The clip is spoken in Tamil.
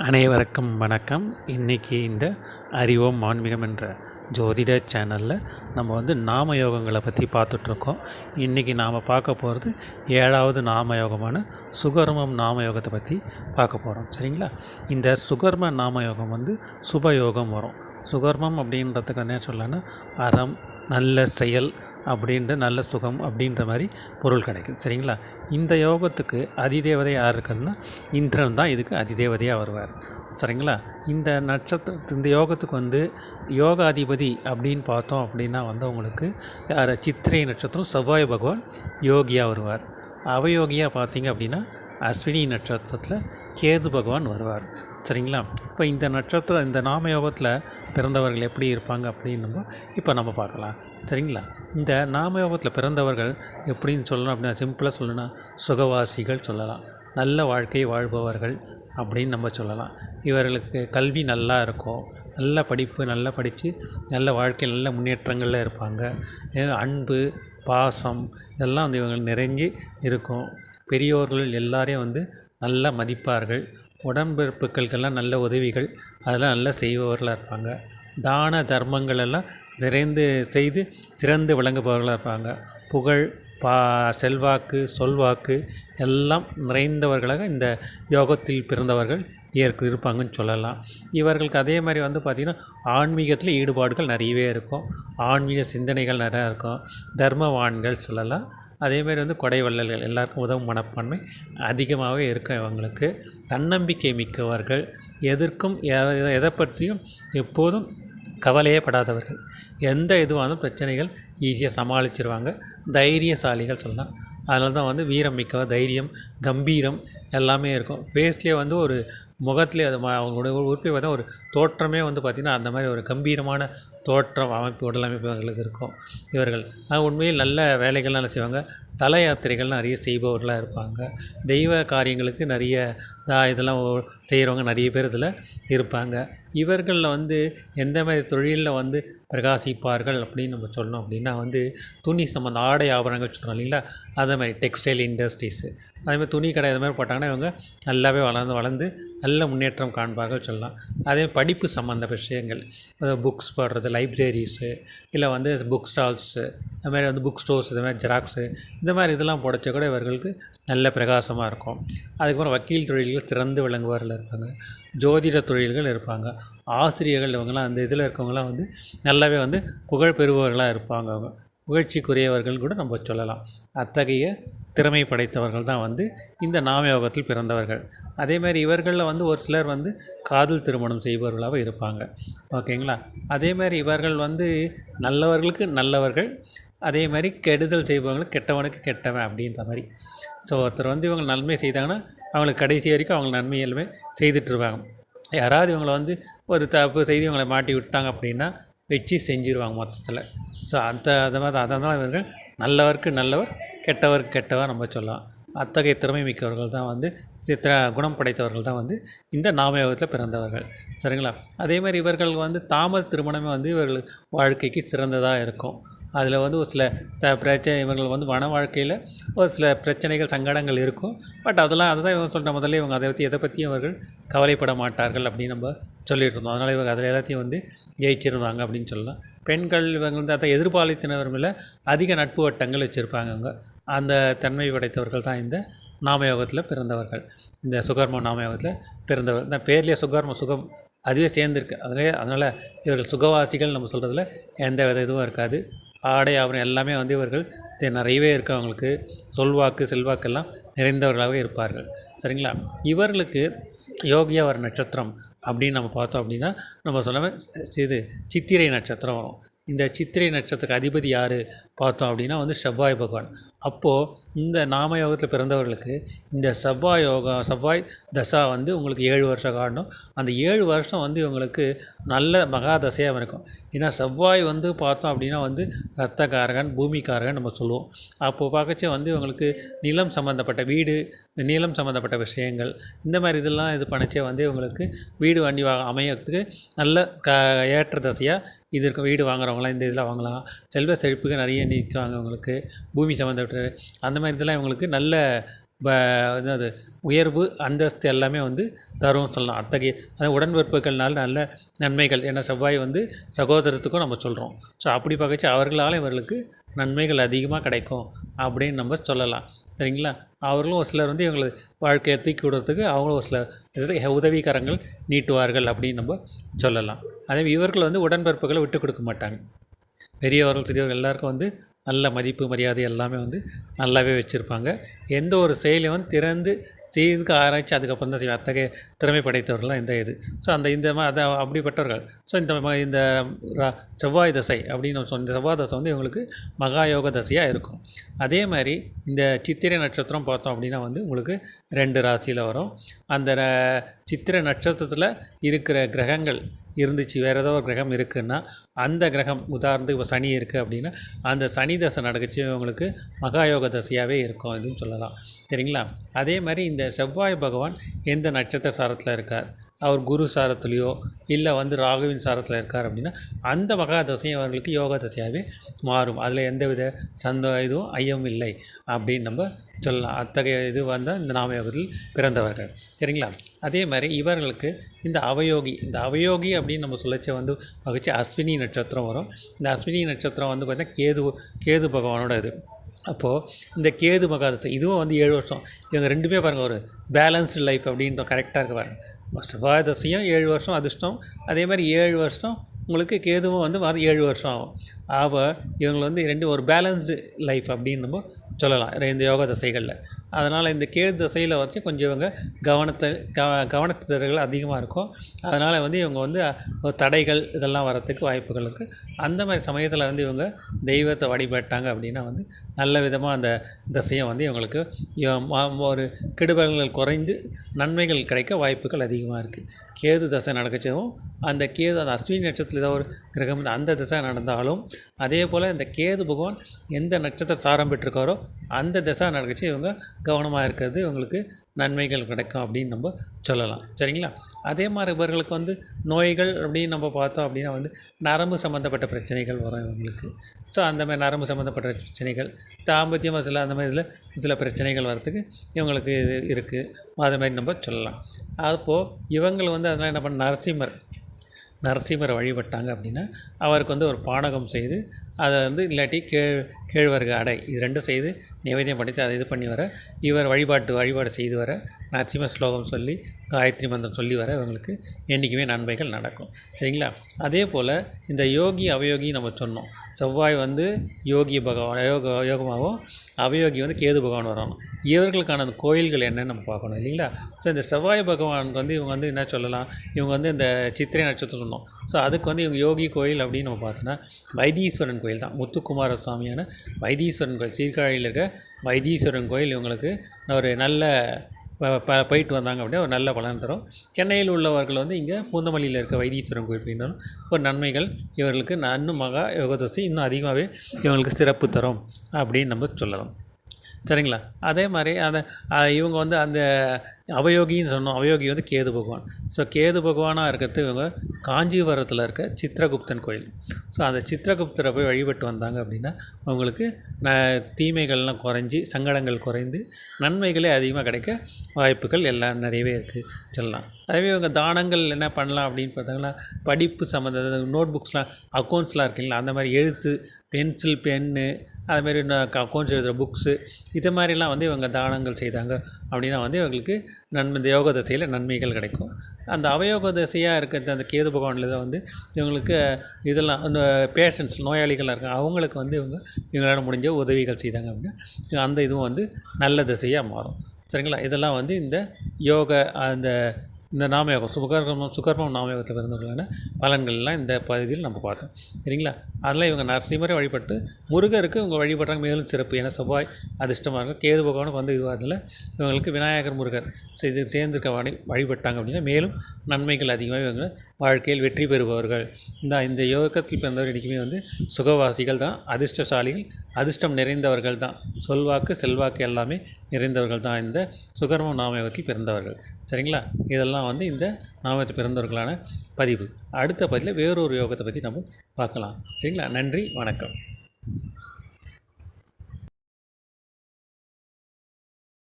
அனைவருக்கும் வணக்கம். இன்றைக்கி இந்த அறிவோம் ஆன்மீகம் என்ற ஜோதிட சேனலில் நம்ம வந்து நாம யோகங்களை பற்றி பார்த்துட்ருக்கோம். இன்றைக்கி நாம் பார்க்க போகிறது ஏழாவது நாம யோகமான சுகர்மம் நாம யோகத்தை பற்றி பார்க்க போகிறோம் சரிங்களா? இந்த சுகர்ம நாம யோகம் வந்து சுபயோகம் வரும். சுகர்மம் அப்படின்றதுக்கு என்ன சொல்லலாம்னா அறம் நல்ல செயல் அப்படின்ற நல்ல சுகம் அப்படின்ற மாதிரி பொருள் கிடைக்குது சரிங்களா? இந்த யோகத்துக்கு அதிதேவதை யார் இருக்குதுன்னா இந்திரன் தான் இதுக்கு அதிதேவதையாக வருவார். சரிங்களா? இந்த நட்சத்திரத்து இந்த யோகத்துக்கு வந்து யோகாதிபதி அப்படின்னு பார்த்தோம் அப்படின்னா வந்து உங்களுக்கு யார்? சித்திரை நட்சத்திரம் செவ்வாய் பகவான் யோகியாக வருவார். அவயோகியாக பார்த்தீங்க அப்படின்னா அஸ்வினி நட்சத்திரத்தில் கேது பகவான் வருவார். சரிங்களா? இப்போ இந்த நட்சத்திரம் இந்த நாம யோகத்தில் பிறந்தவர்கள் எப்படி இருப்பாங்க அப்படின்னு நம்ம இப்போ நம்ம பார்க்கலாம். சரிங்களா? இந்த நாம யோகத்தில் பிறந்தவர்கள் எப்படின்னு சொல்லணும் அப்படின்னா சிம்பிளாக சொல்லணும்னா சுகவாசிகள் சொல்லலாம். நல்ல வாழ்க்கை வாழ்பவர்கள் அப்படின்னு நம்ம சொல்லலாம். இவர்களுக்கு கல்வி நல்லா இருக்கும். நல்ல படிப்பு நல்லா படித்து நல்ல வாழ்க்கை நல்ல முன்னேற்றங்களில் இருப்பாங்க. அன்பு பாசம் இதெல்லாம் வந்து இவங்க நிறைஞ்சு இருக்கும். பெரியோர்கள் எல்லாரையும் வந்து நல்லா மதிப்பார்கள். உடன்பிறப்புகளுக்கெல்லாம் நல்ல உதவிகள். அதெல்லாம் நல்லா செய்பவர்களாக இருப்பாங்க. தான தர்மங்களெல்லாம் நிறைந்து செய்து சிறந்து விளங்குபவர்களாக இருப்பாங்க. புகழ் பா செல்வாக்கு சொல்வாக்கு எல்லாம் நிறைந்தவர்களாக இந்த யோகத்தில் பிறந்தவர்கள் ஏற்கு இருப்பாங்கன்னு சொல்லலாம். இவர்களுக்கு அதே மாதிரி வந்து பார்த்திங்கன்னா ஆன்மீகத்தில் ஈடுபாடுகள் நிறையவே இருக்கும். ஆன்மீக சிந்தனைகள் நிறையா இருக்கும். தர்மவான்கள் சொல்லலாம். அதேமாரி வந்து கொடை வள்ளல்கள் எல்லாருக்கும் உதவும் மனப்பான்மை அதிகமாகவே இருக்கும் இவங்களுக்கு. தன்னம்பிக்கை மிக்கவர்கள். எதற்கும் எதை பற்றியும் எப்போதும் கவலையே படாதவர்கள். எந்த இதுவான பிரச்சனைகள் ஈஸியாக சமாளிச்சிருவாங்க. தைரியசாலிகள் சொல்லலாம். அதனால தான் வந்து வீரம் மிக்கவர் தைரியம் கம்பீரம் எல்லாமே இருக்கும். ஃபேஸ்லேயே வந்து ஒரு முகத்துலேயே அது அவங்களுடைய உறுப்பை பார்த்தா ஒரு தோற்றமே வந்து பார்த்திங்கன்னா அந்த மாதிரி ஒரு கம்பீரமான தோற்றம் அமைப்பு உடல் அமைப்பு அவர்களுக்கு இருக்கும் இவர்கள். உண்மையில் நல்ல வேலைகள்லாம் செய்வாங்க. தல யாத்திரைகள் நிறைய செய்பவர்களாக இருப்பாங்க. தெய்வ காரியங்களுக்கு நிறைய இதெல்லாம் செய்கிறவங்க நிறைய பேர் இதில் இருப்பாங்க. இவர்களில் வந்து எந்த மாதிரி தொழிலில் வந்து பிரகாசிப்பார்கள் அப்படின்னு நம்ம சொன்னோம் அப்படின்னா வந்து துணி சம்மந்த ஆடை ஆபரணங்கள் சொன்னோம் இல்லைங்களா? அதே மாதிரி டெக்ஸ்டைல் இண்டஸ்ட்ரீஸு அதேமாதிரி துணி கடை இது மாதிரி போட்டாங்கன்னா இவங்க நல்லாவே வளர்ந்து வளர்ந்து நல்ல முன்னேற்றம் காண்பார்கள் சொல்லலாம். அதே படிப்பு சம்மந்த விஷயங்கள் அதாவது புக்ஸ் போடுறது லைப்ரரிஸு இல்லை வந்து புக் ஸ்டால்ஸு அது மாதிரி வந்து புக் ஸ்டோர்ஸ் இது மாதிரி ஜெராக்ஸு இந்த மாதிரி இதெல்லாம் போடச்ச கூட இவர்களுக்கு நல்ல பிரகாசமாக இருக்கும். அதுக்கப்புறம் வக்கீல் தொழில்கள் சிறந்து விளங்குவார்கள் இருப்பாங்க ஜோதிட தொழில்கள் இருப்பாங்க ஆசிரியர்கள் இவங்கெல்லாம் அந்த இதில் இருக்கவங்களாம் வந்து நல்லாவே வந்து புகழ் பெறுபவர்களாக இருப்பாங்க அவங்க. புகழ்ச்சிக்குரியவர்கள் கூட நம்ம சொல்லலாம். அத்தகைய திறமை படைத்தவர்கள் தான் வந்து இந்த நாமயோகத்தில் பிறந்தவர்கள். அதேமாதிரி இவர்களில் வந்து ஒரு சிலர் வந்து காதல் திருமணம் செய்பவர்களாக இருப்பாங்க. ஓகேங்களா? அதேமாதிரி இவர்கள் வந்து நல்லவர்களுக்கு நல்லவர்கள் அதே மாதிரி கெடுதல் செய்பவங்களுக்கு கெட்டவனுக்கு கெட்டவன் அப்படின்ற மாதிரி. ஸோ ஒருத்தர் வந்து இவங்க நன்மை செய்தாங்கன்னா அவங்களுக்கு கடைசி வரைக்கும் அவங்க நன்மை எல்லாமே செய்துட்ருவாங்க யாராவது இவங்களை வந்து ஒரு தப்பு செய்து இவங்களை மாட்டி விட்டாங்க அப்படின்னா வச்சு செஞ்சுருவாங்க மொத்தத்தில். ஸோ அந்த அது மாதிரி அதனால் இவர்கள் நல்லவருக்கு நல்லவர் கெட்டவருக்கு கெட்டவர் நம்ம சொல்லலாம். அத்தகைய திறமை மிக்கவர்கள் தான் வந்து சித்திர குணம் படைத்தவர்கள் தான் வந்து இந்த நாமயோகத்தில் பிறந்தவர்கள். சரிங்களா? அதே மாதிரி இவர்கள் வந்து தாமத திருமணமே வந்து இவர்கள் வாழ்க்கைக்கு சிறந்ததாக இருக்கும். அதில் வந்து ஒரு சில த பிரச்சனை இவர்கள் வந்து மன வாழ்க்கையில் ஒரு சில பிரச்சனைகள் சங்கடங்கள் இருக்கும். பட் அதெல்லாம் அதுதான் இவங்க சொல்கிற முதல்ல இவங்க அதை பற்றி எதை பற்றியும் அவர்கள் கவலைப்பட மாட்டார்கள் அப்படின்னு நம்ம சொல்லிட்டு இருந்தோம். அதனால் இவங்க அதில் எல்லாத்தையும் வந்து ஜெயிச்சிருந்தாங்க அப்படின்னு சொல்லலாம். பெண்கள் இவங்க வந்து அதை எதிர்பாலித்தினவர்களில் அதிக நட்பு வட்டங்கள் வச்சுருப்பாங்க அவங்க. அந்த தன்மை படைத்தவர்கள் தான் இந்த நாமயோகத்தில் பிறந்தவர்கள். இந்த சுகர்ம நாமயோகத்தில் பிறந்தவர் இந்த பேர்லேயே சுகர்ம சுகம் அதுவே சேர்ந்துருக்கு. அதிலே அதனால் இவர்கள் சுகவாசிகள் நம்ம சொல்கிறதுல எந்த வித இதுவும் இருக்காது. ஆடை ஆவணம் எல்லாமே வந்து இவர்கள் நிறையவே இருக்குது அவங்களுக்கு. சொல்வாக்கு செல்வாக்கெல்லாம் நிறைந்தவர்களாகவே இருப்பார்கள். சரிங்களா? இவர்களுக்கு யோகியா வர நட்சத்திரம் அப்படின்னு நம்ம பார்த்தோம் அப்படின்னா நம்ம சொல்லாமல் இது சித்திரை நட்சத்திரம் வரும். இந்த சித்திரை நட்சத்திரத்துக்கு அதிபதி யார் பார்த்தோம் அப்படின்னா வந்து செவ்வாய் பகவான். அப்போது இந்த நாம யோகத்தில் பிறந்தவர்களுக்கு இந்த செவ்வாய் யோகா செவ்வாய் தசா வந்து உங்களுக்கு ஏழு வருஷம் காட்டணும் அந்த ஏழு வருஷம் வந்து இவங்களுக்கு நல்ல மகா தசையாக இருக்கும். ஏன்னா செவ்வாய் வந்து பார்த்தோம் அப்படின்னா வந்து ரத்தக்காரகன் பூமிக்காரகன் நம்ம சொல்லுவோம். அப்போது பார்க்கச்சே வந்து இவங்களுக்கு நிலம் சம்மந்தப்பட்ட வீடு நிலம் சம்மந்தப்பட்ட விஷயங்கள் இந்த மாதிரி இதெல்லாம் இது பண்ணிச்சே வந்து இவங்களுக்கு வீடு வண்டி அமையத்துக்கு அமையறதுக்கு நல்ல க ஏற்ற தசையாக இது இருக்க வீடு வாங்குறவங்களாம் இந்த இதில் வாங்கலாம். செல்வ செழிப்புக்கு நிறைய நிற்காங்க அவங்களுக்கு பூமி சம்மந்தப்பட்ட அந்த மாதிரி இதெல்லாம் இவங்களுக்கு நல்ல ப என்னது உயர்வு அந்தஸ்து எல்லாமே வந்து தரும் சொல்லலாம். அத்தகைய அந்த உடன்பிறப்புகள்னால நல்ல நன்மைகள். ஏன்னா செவ்வாய் வந்து சகோதரத்துக்கும் நம்ம சொல்கிறோம் ஸோ அப்படி பார்க்கச்சு அவர்களால் இவர்களுக்கு நன்மைகள் அதிகமாக கிடைக்கும் அப்படின்னு நம்ம சொல்லலாம். சரிங்களா? அவர்களும் ஒரு சிலர் வந்து இவங்களை வாழ்க்கையை தூக்கி விடுறதுக்கு அவங்களும் ஒரு சில உதவிகரங்கள் நீட்டுவார்கள் அப்படின்னு நம்ம சொல்லலாம். அதே இவர்கள் வந்து உடன்பிறப்புகளை விட்டு கொடுக்க மாட்டாங்க. பெரியவர்கள் சிறியவர்கள் எல்லாருக்கும் வந்து நல்ல மதிப்பு மரியாதை எல்லாமே வந்து நல்லாவே வச்சுருப்பாங்க. எந்த ஒரு செயலையும் வந்து திறந்து செய்துக்கு ஆராய்ச்சி அதுக்கப்புறம் தான் செய்வாங்க. அத்தகைய திறமை படைத்தவர்கள்லாம் இந்த இது. ஸோ அந்த இந்த மாதிரி அதை அப்படிப்பட்டவர்கள். ஸோ இந்த இந்த ரா- செவ்வாய் தசை அப்படின்னு நம்ம சொன்ன இந்த செவ்வாய் தசை வந்து இவங்களுக்கு மகாயோக தசையாக இருக்கும். அதே மாதிரி இந்த சித்திரை நட்சத்திரம் பார்த்தோம் அப்படின்னா வந்து உங்களுக்கு ரெண்டு ராசியில் வரும். அந்த சித்திரை நட்சத்திரத்தில் இருக்கிற கிரகங்கள் இருந்துச்சு வேறு ஏதோ ஒரு கிரகம் இருக்குன்னா அந்த கிரகம் உதாரணத்துக்கு இப்போ சனி இருக்குது அப்படின்னா அந்த சனி தசை நடக்குச்சு இவங்களுக்கு மகாயோக தசையாகவே இருக்கும் இதுன்னு சொல்லலாம். சரிங்களா? அதே மாதிரி இந்த செவ்வாய் பகவான் எந்த நட்சத்திர சாரத்தில் இருக்கார்? அவர் குரு சாரத்துலேயோ இல்லை வந்து ராகுவின் சாரத்தில் இருக்கார் அப்படின்னா அந்த மகா தசையும் அவர்களுக்கு யோகா தசையாகவே மாறும். அதில் எந்தவித சந்த இதுவும் ஐயம் இல்லை அப்படின்னு நம்ம சொல்லலாம். அத்தகைய இது வந்தால் இந்த நாமயோகத்தில் பிறந்தவர்கள். சரிங்களா? அதே மாதிரி இவர்களுக்கு இந்த அவயோகி இந்த அவயோகி அப்படின்னு நம்ம சொல்லச்ச வந்து வகிச்சு அஸ்வினி நட்சத்திரம் வரும். இந்த அஸ்வினி நட்சத்திரம் வந்து பார்த்திங்கன்னா கேது கேது பகவானோட இது. அப்போது இந்த கேது மகாதசை இதுவும் வந்து ஏழு வருஷம். இவங்க ரெண்டுமே பாருங்கள் ஒரு பேலன்ஸ்டு லைஃப் அப்படின்ற கரெக்டாக இருக்க பாருங்க. செவ்வாய் ஏழு வருஷம் அதிர்ஷ்டம். அதே மாதிரி ஏழு வருஷம் உங்களுக்கு கேதுவும் வந்து மாதம் ஏழு வருஷம் ஆகும். ஆக இவங்களை வந்து ரெண்டு ஒரு பேலன்ஸ்டு லைஃப் அப்படின்னு நம்ம சொல்லலாம் இந்த யோகா தசைகளில். அதனால் இந்த கேது தசையில் வச்சு கொஞ்சம் இவங்க கவனத்தை கவ கவனத்திதழ்கள் அதிகமாக இருக்கும். அதனால் வந்து இவங்க வந்து ஒரு தடைகள் இதெல்லாம் வரத்துக்கு வாய்ப்புகளுக்கு அந்த மாதிரி சமயத்தில் வந்து இவங்க தெய்வத்தை வழிபட்டாங்க அப்படின்னா வந்து நல்ல விதமாக அந்த திசையை வந்து இவங்களுக்கு ஒரு கெடுபல்கள் குறைந்து நன்மைகள் கிடைக்க வாய்ப்புகள் அதிகமாக இருக்குது கேது தசை நடக்கச்சவும் அந்த கேது அந்த அஸ்வினி நட்சத்திரத்தில் ஏதோ ஒரு கிரகம் அந்த திசை நடந்தாலும் அதே போல் இந்த கேது பகவான் எந்த நட்சத்திர சாரம் பெற்றிருக்காரோ அந்த திசை நடக்கச்சு இவங்க கவனமாக இருக்கிறது இவங்களுக்கு நன்மைகள் கிடைக்கும் அப்படின்னு நம்ம சொல்லலாம். சரிங்களா? அதே மாதிரி இவர்களுக்கு வந்து நோய்கள் அப்படின்னு நம்ம பார்த்தோம் அப்படின்னா வந்து நரம்பு சம்மந்தப்பட்ட பிரச்சனைகள் வரும் இவங்களுக்கு. ஸோ அந்த மாதிரி நரம்பு சம்மந்தப்பட்ட பிரச்சனைகள் தாம்பத்தியமாக சில அந்த மாதிரி இதில் சில பிரச்சனைகள் வரத்துக்கு இவங்களுக்கு இது இருக்குது அது மாதிரி நம்ம சொல்லலாம். அப்போது இவங்கள் வந்து அதனால் என்ன பண்ண நரசிம்மர் நரசிம்மரை வழிபட்டாங்க அப்படின்னா அவருக்கு வந்து ஒரு பானகம் செய்து அதை வந்து இல்லாட்டி கே கேழ்வரகு அடை இது ரெண்டும் செய்து நிவேதியம் படித்து அதை இது பண்ணி வர இவர் வழிபாட்டு வழிபாடு செய்து வர நரசிம்ம ஸ்லோகம் சொல்லி காயத்ரி மந்திரம் சொல்லி வர இவங்களுக்கு என்றைக்குமே நன்மைகள் நடக்கும். சரிங்களா? அதே போல் இந்த யோகி அவயோகி நம்ம சொன்னோம். செவ்வாய் வந்து யோகி பகவான் யோக யோகமாகவும் அவயோகி வந்து கேது பகவான் வரணும். இவர்களுக்கான அந்த கோயில்கள் என்னன்னு நம்ம பார்க்கணும் இல்லைங்களா? ஸோ இந்த செவ்வாய் பகவானுக்கு வந்து இவங்க வந்து என்ன சொல்லலாம்? இவங்க வந்து இந்த சித்திரை நட்சத்திரம் சொன்னோம். ஸோ அதுக்கு வந்து இவங்க யோகி கோயில் அப்படின்னு நம்ம பார்த்தோன்னா வைத்தீஸ்வரன் கோயில் தான். முத்துக்குமார சுவாமியான வைத்தீஸ்வரன் கோயில். சீர்காழியில் இருக்க வைத்தீஸ்வரன் கோயில் இவங்களுக்கு ஒரு நல்ல ப- ப- போயிட்டு வந்தாங்க அப்படின்னா ஒரு நல்ல பலன் தரும். சென்னையில் உள்ளவர்கள் வந்து இங்கே பூந்தமல்லியில் இருக்க வைத்தீஸ்வரன் கோயில் போயிருந்தாலும் ஒரு நன்மைகள் இவர்களுக்கு. இன்னும் மகா யோகதசை இன்னும் அதிகமாகவே இவங்களுக்கு சிறப்பு தரும் அப்படின்னு நம்ம சொல்லலாம். சரிங்களா? அதே மாதிரி அந்த இவங்க வந்து அந்த அவயோகின்னு சொன்னோம். அவயோகி வந்து கேது பகவான். ஸோ கேது பகவானாக இருக்கிறது இவங்க காஞ்சிபுரத்தில் இருக்க சித்திரகுப்தன் கோயில். ஸோ அந்த சித்திரகுப்தரை போய் வழிபட்டு வந்தாங்க அப்படின்னா அவங்களுக்கு ந தீமைகள்லாம் குறைஞ்சி சங்கடங்கள் குறைந்து நன்மைகளே அதிகமாக கிடைக்க வாய்ப்புகள் எல்லாம் நிறையவே இருக்குது சொல்லலாம். அதே இவங்க தானங்கள் என்ன பண்ணலாம் அப்படின்னு பார்த்தாங்கன்னா படிப்பு சம்மந்த நோட் புக்ஸ்லாம் அக்கௌண்ட்ஸ்லாம் இருக்குங்களா அந்த மாதிரி எழுத்து பென்சில் பென்னு அதுமாரி அக்கௌண்ட்ஸ் எழுதுகிற புக்ஸு இது மாதிரிலாம் வந்து இவங்க தானங்கள் செய்தாங்க. அப்படின்னா வந்து இவங்களுக்கு நன்மை இந்த யோக தசையில் நன்மைகள் கிடைக்கும். அந்த அவயோக தசையாக இருக்கிற அந்த கேது பகவானில் வந்து இவங்களுக்கு இதெல்லாம் அந்த பேஷண்ட்ஸ் நோயாளிகளாக இருக்காங்க அவங்களுக்கு வந்து இவங்க இவங்களால் முடிஞ்ச உதவிகள் செய்தாங்க அப்படின்னா அந்த இதுவும் வந்து நல்ல திசையாக மாறும். சரிங்களா? இதெல்லாம் வந்து இந்த யோக அந்த இந்த நாமயோகம் சுகர்மம் சுகர்மம் நாமயோகத்தில் பிறந்தவர்களான பலன்கள்லாம் இந்த பகுதியில் நம்ம பார்த்தோம். சரிங்களா? அதெல்லாம் இவங்க நரசிம்மரை வழிபட்டு முருகருக்கு இவங்க வழிபடுறாங்க. மேலும் சிறப்பு. ஏன்னா செவ்வாய் அதிர்ஷ்டமாக இருக்கும் கேது பகவானுக்கு வந்து இதுவாதில் இவங்களுக்கு விநாயகர் முருகர் செய்து சேர்ந்திருக்க வழி வழிபட்டாங்க அப்படின்னா மேலும் நன்மைகள் அதிகமாக இவங்க வாழ்க்கையில் வெற்றி பெறுபவர்கள். இந்த இந்த யோகத்தில் பிறந்தவர் இன்றைக்குமே வந்து சுகவாசிகள் தான் அதிர்ஷ்டசாலிகள் அதிர்ஷ்டம் நிறைந்தவர்கள் தான். சொல்வாக்கு செல்வாக்கு எல்லாமே நிறைந்தவர்கள் தான் இந்த சுகர்ம நாமயோகத்தில் பிறந்தவர்கள். சரிங்களா? இதெல்லாம் வந்து இந்த நாமத்தில் பிறந்தவர்களான பதிவு. அடுத்த பதிவில் வேறொரு யோகத்தை பற்றி நம்ம பார்க்கலாம். சரிங்களா? நன்றி வணக்கம்.